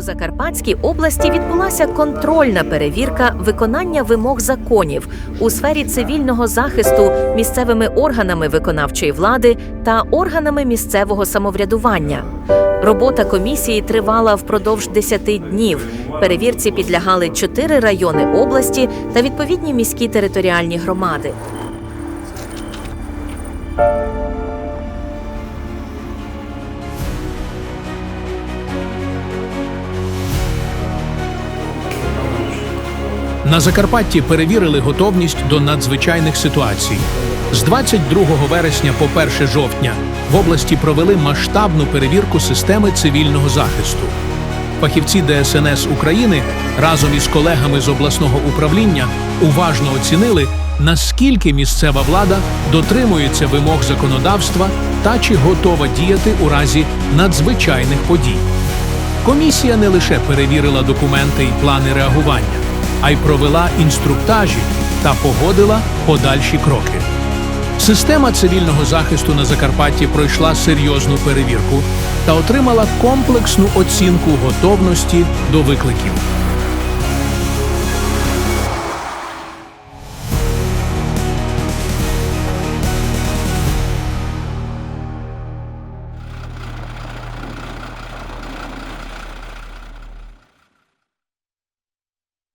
Закарпатській області відбулася контрольна перевірка виконання вимог законів у сфері цивільного захисту місцевими органами виконавчої влади та органами місцевого самоврядування. Робота комісії тривала впродовж 10 днів. Перевірці підлягали чотири райони області та відповідні міські територіальні громади. На Закарпатті перевірили готовність до надзвичайних ситуацій. З 22 вересня по 1 жовтня в області провели масштабну перевірку системи цивільного захисту. Фахівці ДСНС України разом із колегами з обласного управління уважно оцінили, наскільки місцева влада дотримується вимог законодавства та чи готова діяти у разі надзвичайних подій. Комісія не лише перевірила документи і плани реагування, а й провела інструктажі та погодила подальші кроки. Система цивільного захисту на Закарпатті пройшла серйозну перевірку та отримала комплексну оцінку готовності до викликів.